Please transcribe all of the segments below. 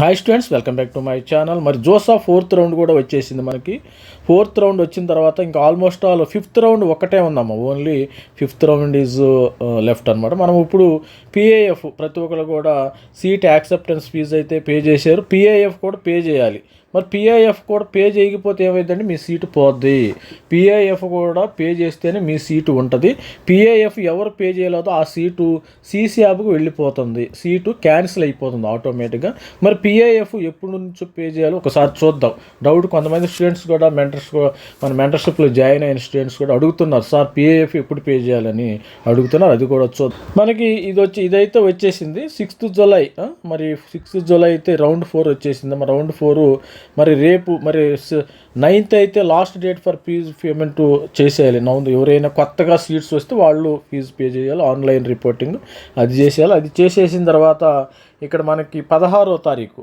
Hi students welcome back to my channel మరి JoSAA fourth round కూడా వచ్చేసింది మనకి. ఫోర్త్ రౌండ్ వచ్చిన తర్వాత ఇంకా ఆల్మోస్ట్ ఆల్ ఫిఫ్త్ రౌండ్ ఒకటే ఉందమ్మా only fifth round is left అనమాట మనం ఇప్పుడు పిఏఎఫ్ ప్రతి ఒక్కరు కూడా సీట్ యాక్సెప్టెన్స్ ఫీజు అయితే పే చేశారు. పిఏఎఫ్ కూడా పే చేయాలి. మరి పిఐఎఫ్ కూడా పే చేయకపోతే ఏమైందంటే మీ సీటు పోద్ది. పిఐఎఫ్ కూడా పే చేస్తేనే మీ సీటు ఉంటుంది. పిఐఎఫ్ ఎవరు పే చేయలేదో ఆ సీటు సీసీ వెళ్ళిపోతుంది. సీటు క్యాన్సిల్ అయిపోతుంది ఆటోమేటిక్గా మరి పిఐఎఫ్ ఎప్పుడు నుంచి పే చేయాలో ఒకసారి చూద్దాం. డౌట్ కొంతమంది స్టూడెంట్స్ కూడా మెంటర్స్ మన మెంటర్షిప్లో జాయిన్ అయిన స్టూడెంట్స్ కూడా అడుగుతున్నారు సార్ పిఐఎఫ్ ఎప్పుడు పే చేయాలని? అడుగుతున్నారు. అది కూడా చూద్దాం. మనకి ఇది వచ్చి ఇదైతే వచ్చేసింది సిక్స్త్ జులై మరి సిక్స్త్ జులై అయితే రౌండ్ ఫోర్ వచ్చేసింది. మరి రౌండ్ ఫోర్ మరి రేపు మరి నైన్త్ అయితే last date for fee payment చేసేయాలి. నౌన్ ఎవరైనా కొత్తగా సీట్స్ వస్తే వాళ్ళు ఫీజు పే చేయాలి ఆన్లైన్ రిపోర్టింగ్ అది చేసేయాలి. అది చేసేసిన తర్వాత ఇక్కడ మనకి పదహారో తారీఖు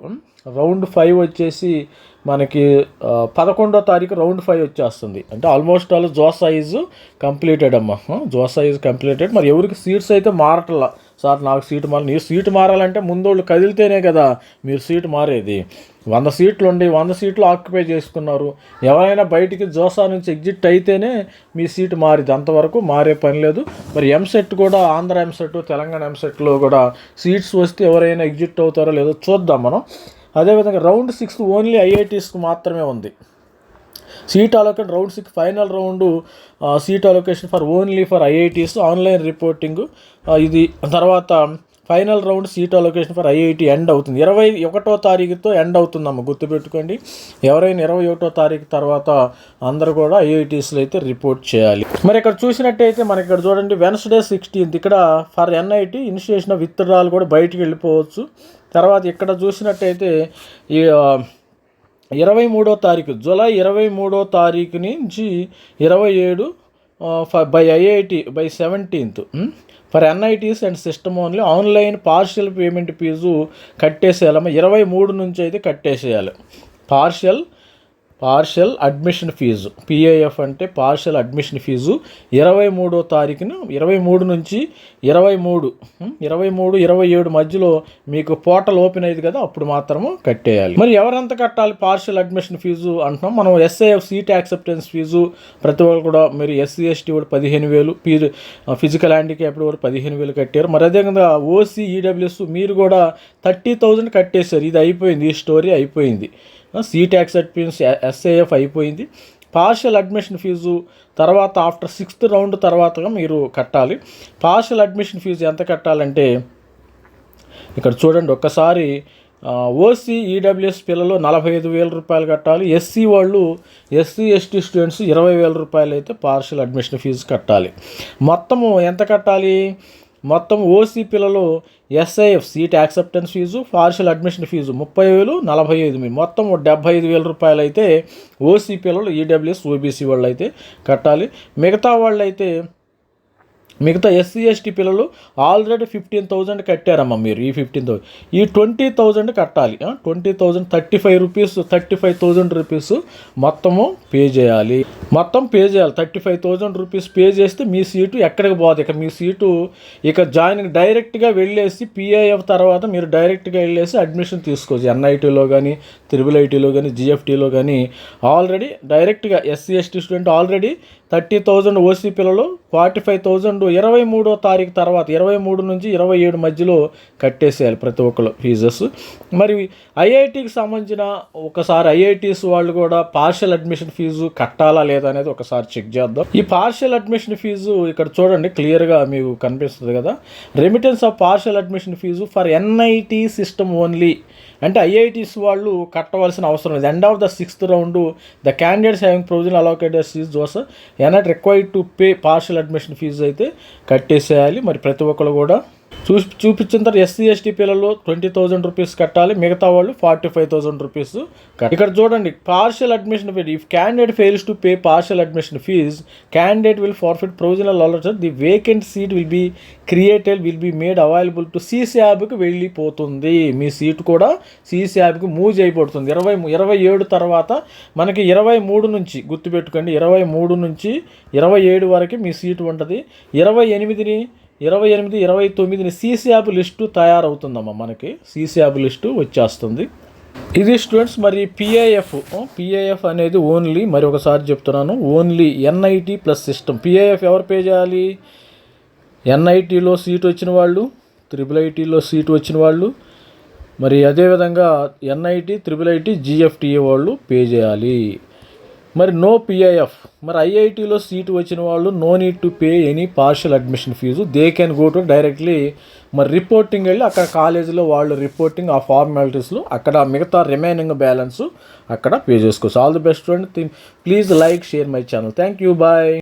రౌండ్ ఫైవ్ వచ్చేసి మనకి పదకొండో తారీఖు రౌండ్ ఫైవ్ వచ్చేస్తుంది. అంటే almost all JoSAA completed అమ్మా. JoSAA completed. మరి ఎవరికి సీట్స్ అయితే మారట్లా సార్ నాకు సీటు మారాలి నీ సీటు మారాలంటే ముందోళ్ళు కదిలితేనే కదా మీరు సీటు మారేది. వంద సీట్లు ఉండి వంద సీట్లు ఆక్యుపై చేసుకున్నారు. ఎవరైనా బయటికి జోసా నుంచి ఎగ్జిట్ అయితేనే మీ సీటు మారిది. అంతవరకు మారే పని లేదు. మరి ఎంసెట్ కూడా ఆంధ్ర ఎంసెట్ తెలంగాణ ఎంసెట్లో కూడా సీట్స్ వస్తే ఎవరైనా ఎగ్జిట్ అవుతారో లేదో చూద్దాం మనం. అదేవిధంగా రౌండ్ సిక్స్ ఓన్లీ ఐఐటీస్కి మాత్రమే ఉంది. Seat allocation round six final round seat allocation for only for IITs online reporting ఇది తర్వాత final round seat allocation for IIT end అవుతుంది. ఇరవై ఒకటో తారీఖుతో ఎండ్ అవుతుందమ్మ గుర్తుపెట్టుకోండి. ఎవరైనా ఇరవై ఒకటో తారీఖు తర్వాత అందరూ కూడా ఐఐటీస్లో అయితే రిపోర్ట్ చేయాలి. మరి ఇక్కడ చూసినట్టయితే మనకి ఇక్కడ చూడండి వెన్స్డే సిక్స్టీన్త్ ఇక్కడ for NIT initiation of withdrawal కూడా బయటికి వెళ్ళిపోవచ్చు. తర్వాత ఇక్కడ చూసినట్టయితే ఈ ఇరవై మూడో తారీఖు జూలై ఇరవై మూడో తారీఖు నుంచి ఇరవై ఏడు by IIT by seventeenth for NITs and system only online partial payment fee కట్టేసేయాలమ్మా. ఇరవై మూడు నుంచి అయితే కట్టేసేయాలి. Partial partial admission fee. PAF అంటే పార్షియల్ అడ్మిషన్ ఫీజు. ఇరవై మూడో తారీఖున ఇరవై మూడు నుంచి ఇరవై మూడు ఇరవై మూడు ఇరవై ఏడు మధ్యలో మీకు పోర్టల్ ఓపెన్ అయ్యింది కదా అప్పుడు మాత్రము కట్టేయాలి. మరి ఎవరెంత కట్టాలి పార్షల్ అడ్మిషన్ ఫీజు అంటున్నాం. మనం ఎస్ఏఎఫ్ సీట్ యాక్సెప్టెన్స్ ఫీజు ప్రతి ఒక్కరు కూడా మీరు ఎస్సీ ఎస్టీ కూడా పదిహేను వేలు పీ ఫిజికల్ హ్యాండిక్యాప్డ్ వాడు పదిహేను వేలు కట్టారు. మరి అదేవిధంగా ఓసీ ఈడబ్ల్యూఎస్ మీరు కూడా థర్టీ థౌజండ్ కట్టేశారు. ఇది అయిపోయింది ఈ స్టోరీ అయిపోయింది. సీట్ యాక్సెప్టెన్స్ ఎస్ఏఎఫ్ అయిపోయింది. పార్షియల్ అడ్మిషన్ ఫీజు తర్వాత ఆఫ్టర్ సిక్స్త్ రౌండ్ తర్వాతగా మీరు కట్టాలి. పార్షియల్ అడ్మిషన్ ఫీజు ఎంత కట్టాలంటే ఇక్కడ చూడండి ఒక్కసారి ఓసీ ఈడబ్ల్యూఎస్ పిల్లలు నలభై ఐదు వేల రూపాయలు కట్టాలి. ఎస్సీ వాళ్ళు ఎస్సీ ఎస్టీ స్టూడెంట్స్ ఇరవై వేల రూపాయలు అయితే పార్షియల్ అడ్మిషన్ ఫీజు కట్టాలి. మొత్తము ఎంత కట్టాలి? మొత్తం ఓసీపీలలో SIF seat acceptance fee partial admission fee ముప్పై వేలు నలభై ఐదు వేలు మొత్తం డెబ్బై ఐదు వేల రూపాయలు అయితే ఓసీపీలలో ఈడబ్ల్యూఎస్ ఓబీసీ వాళ్ళు అయితే కట్టాలి. మిగతా వాళ్ళు అయితే మిగతా ఎస్సీ ఎస్టీ పిల్లలు ఆల్రెడీ ఫిఫ్టీన్ థౌజండ్ కట్టారమ్మా మీరు ఈ ఫిఫ్టీన్ థౌజండ్ ఈ ట్వంటీ థౌజండ్ కట్టాలి. Twenty thousand thirty five rupees thirty five thousand rupees మొత్తము పే చేయాలి. మొత్తం పే చేయాలి. Thirty five thousand rupees pay చేస్తే మీ సీటు ఎక్కడికి పోదు. ఇక మీ సీటు ఇక జాయిన్ డైరెక్ట్గా వెళ్ళేసి పిఐఎఫ్ తర్వాత మీరు డైరెక్ట్గా వెళ్ళేసి అడ్మిషన్ తీసుకోవచ్చు. ఎన్ఐటీలో కానీ త్రిబుల్ ఐటీలో కానీ జిఎఫ్టీలో కానీ ఆల్రెడీ డైరెక్ట్గా SC ST student already thirty thousand OC పిల్లలు ఫార్టీ ఫైవ్ థౌజండ్ ఇరవై మూడో తారీఖు తర్వాత ఇరవై మూడు నుంచి ఇరవై ఏడు మధ్యలో కట్టేసేయాలి ప్రతి ఒక్కరు ఫీజెస్. మరి ఐఐటికి సంబంధించిన ఒకసారి ఐఐటీస్ వాళ్ళు కూడా పార్షియల్ అడ్మిషన్ ఫీజు కట్టాలా లేదా అనేది ఒకసారి చెక్ చేద్దాం. ఈ పార్షియల్ అడ్మిషన్ ఫీజు ఇక్కడ చూడండి క్లియర్గా మీకు కనిపిస్తుంది కదా. Remittance of partial admission fee for NIT system only అంటే ఐఐటీస్ వాళ్ళు కట్టవలసిన అవసరం లేదు. End of the sixth round the candidates having provision allocated fees JoSAA aren't required to pay partial admission fee అయితే కట్టేసేయాలి. మరి ప్రతి ఒక్కరు కూడా చూసి చూపించిన తర్వాత ఎస్సీ ఎస్టీ పిల్లలు ట్వంటీ థౌజండ్ రూపీస్ కట్టాలి. మిగతా వాళ్ళు ఫార్టీ ఫైవ్ థౌసండ్ రూపీస్. ఇక్కడ చూడండి partial admission fee if candidate fails to pay partial admission fee candidate will forfeit provisional alert the vacant seat will be created will be made available to CC యాబ్కి వెళ్ళిపోతుంది. మీ seat కూడా CC యాబ్కి move చేయబడుతుంది ఇరవై ఇరవై ఏడు తర్వాత మనకి ఇరవై మూడు నుంచి గుర్తుపెట్టుకోండి ఇరవై మూడు నుంచి ఇరవై ఏడు వరకు మీ సీటు ఉంటుంది. ఇరవై ఎనిమిదిని ఇరవై ఎనిమిది ఇరవై తొమ్మిదిని సీసీ యాప్ లిస్టు తయారవుతుందమ్మా మనకి. సీసీ యాప్ లిస్టు వచ్చేస్తుంది. ఇది స్టూడెంట్స్ మరి పిఐఎఫ్ పిఐఎఫ్ అనేది ఓన్లీ మరి ఒకసారి చెప్తున్నాను only NIT plus system. PIF ఎవరు పే చేయాలి? ఎన్ఐటీలో సీట్ వచ్చిన వాళ్ళు త్రిబుల్ ఐటీలో సీట్ వచ్చిన వాళ్ళు మరి అదేవిధంగా ఎన్ఐటి త్రిబుల్ ఐటీ జిఎఫ్టీఏ వాళ్ళు పే చేయాలి. మరి నో పిఐఎఫ్ మరి ఐఐటిలో సీటు వచ్చిన వాళ్ళు no need to pay any partial admission fee they can go to directly మరి రిపోర్టింగ్ వెళ్ళి అక్కడ కాలేజీలో వాళ్ళు రిపోర్టింగ్ ఆ ఫార్మాలిటీస్లో అక్కడ మిగతా రిమైనింగ్ బ్యాలెన్స్ అక్కడ పే చేసుకోవచ్చు. All the best student please like share my channel thank you bye